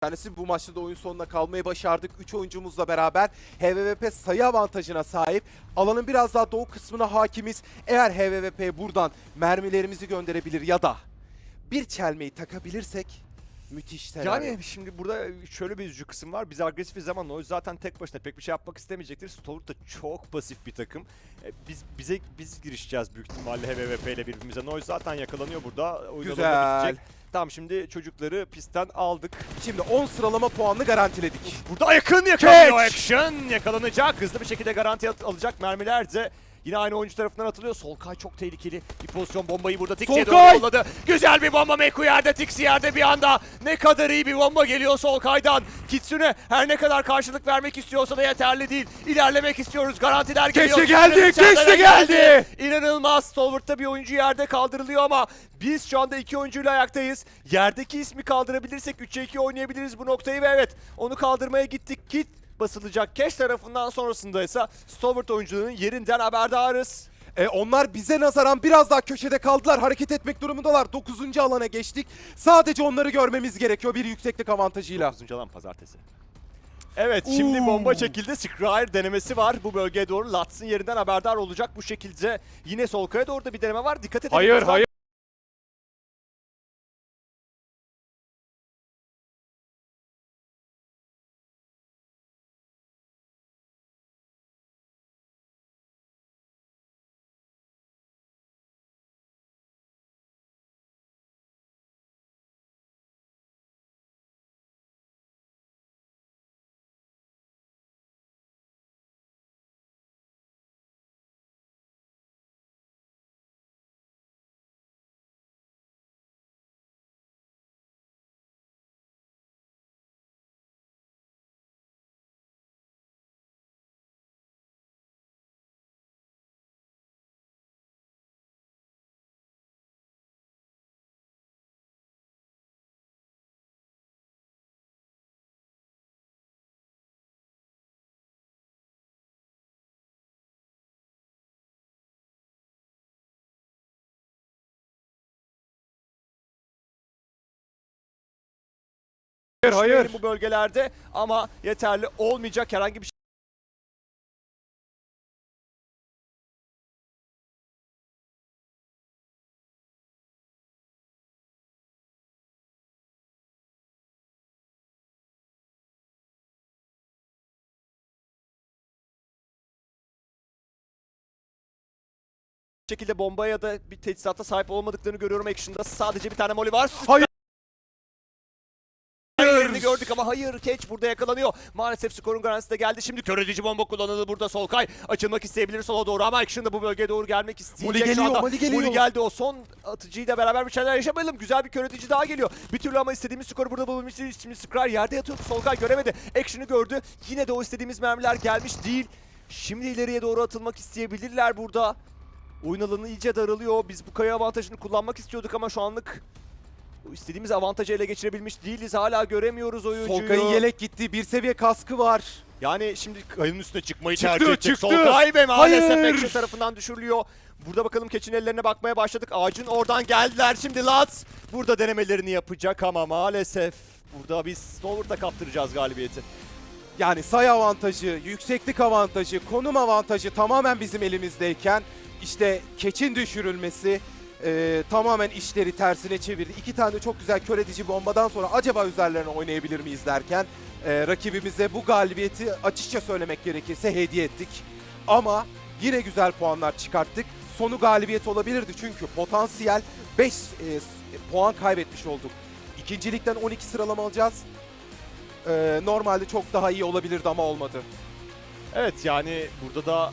tanesi bu maçta da oyun sonuna kalmayı başardık. 3 oyuncumuzla beraber HVVP sayı avantajına sahip. Alanın biraz daha doğu kısmına hakimiz. Eğer HVVP buradan mermilerimizi gönderebilir ya da bir çelmeyi takabilirsek müthiş senaryo. Yani şimdi burada şöyle bir üzücü kısım var. Biz agresifiz ama Noise zaten tek başına pek bir şey yapmak istemeyecektir. Stalwart da çok pasif bir takım. E, Biz bize biz girişeceğiz büyük ihtimalle HVVP ile birbirimize. Noise zaten yakalanıyor burada. Oyun Güzel. Tamam şimdi çocukları pistten aldık. Şimdi 10 sıralama puanını garantiledik. Burada yakın yakalıyor Catch! action. Yakalanacak. Hızlı bir şekilde garanti alacak mermiler de Yine aynı oyuncu tarafından atılıyor. Solkay çok tehlikeli. Bir pozisyon bombayı burada Tixi'ye doğru yolladı. Güzel bir bomba Meku yerde. Tixi yerde bir anda. Ne kadar iyi bir bomba geliyor Solkay'dan. Kitsune her ne kadar karşılık vermek istiyorsa da yeterli değil. İlerlemek istiyoruz. Garantiler geliyor. Keşke geldi, keşke dışarıdan geldi. İnanılmaz. Stalwart'ta bir oyuncu yerde kaldırılıyor ama biz şu anda iki oyuncuyla ayaktayız. Yerdeki ismi kaldırabilirsek 3'e 2 oynayabiliriz bu noktayı ve evet onu kaldırmaya gittik. Kit basılacak. Cash tarafından sonrasında ise Stalwart oyuncunun yerinden haberdarız. E, onlar bize nazaran biraz daha köşede kaldılar. Hareket etmek durumundalar. 9. alana geçtik. Sadece onları görmemiz gerekiyor bir yükseklik avantajıyla. 9. alan pazartesi. Evet şimdi Oo. bomba çekildi. Scryer denemesi var bu bölgeye doğru. Lats'ın yerinden haberdar olacak bu şekilde. Yine Solkay'a doğru da bir deneme var. Dikkat edin. Hayır hayır. Hayır hayır. bu bölgelerde ama yeterli olmayacak herhangi bir şey. şekilde bomba ya da bir teçhizata sahip olmadıklarını görüyorum Action'da. Sadece bir tane moli var. Hayır. Yerini gördük ama hayır Catch burada yakalanıyor. Maalesef skorun garantisi de geldi. Şimdi kör edici bomba kullanıldı burada Solkay. Açılmak isteyebilir sola doğru ama Action da bu bölgeye doğru gelmek isteyecek. Şu geliyor, anda. Molly geliyor. Molly geldi o son atıcıyla beraber bir şeyler yaşamayalım. Güzel bir kör edici daha geliyor. Bir türlü ama istediğimiz skoru burada bulabilmişiz. Şimdi Skrar yerde yatıyordu. Solkay göremedi. Action'ı gördü. Yine de o istediğimiz mermiler gelmiş değil. Şimdi ileriye doğru atılmak isteyebilirler burada. Oyun alanı iyice daralıyor. Biz bu kaya avantajını kullanmak istiyorduk ama şu anlık istediğimiz avantajı ele geçirebilmiş değiliz. Hala göremiyoruz oyuncuyu. Solkay'ın yelek gitti. Bir seviye kaskı var. Yani şimdi kayanın üstüne çıkmayı Çıktı, tercih edecek. çıktı. Solkay ve maalesef Hayır. Action tarafından düşürülüyor. Burada bakalım keçin ellerine bakmaya başladık. Ağacın oradan geldiler. Şimdi Lats burada denemelerini yapacak ama maalesef burada biz Stalwart'a kaptıracağız galibiyeti. Yani sayı avantajı, yükseklik avantajı, konum avantajı tamamen bizim elimizdeyken işte keçin düşürülmesi e, tamamen işleri tersine çevirdi. İki tane çok güzel kör edici bombadan sonra acaba üzerlerine oynayabilir miyiz derken e, rakibimize bu galibiyeti açıkça söylemek gerekirse hediye ettik. Ama yine güzel puanlar çıkarttık. Sonu galibiyet olabilirdi çünkü potansiyel 5 puan kaybetmiş olduk. İkincilikten 12 sıralama alacağız. E, normalde çok daha iyi olabilirdi ama olmadı. Evet yani burada da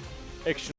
Action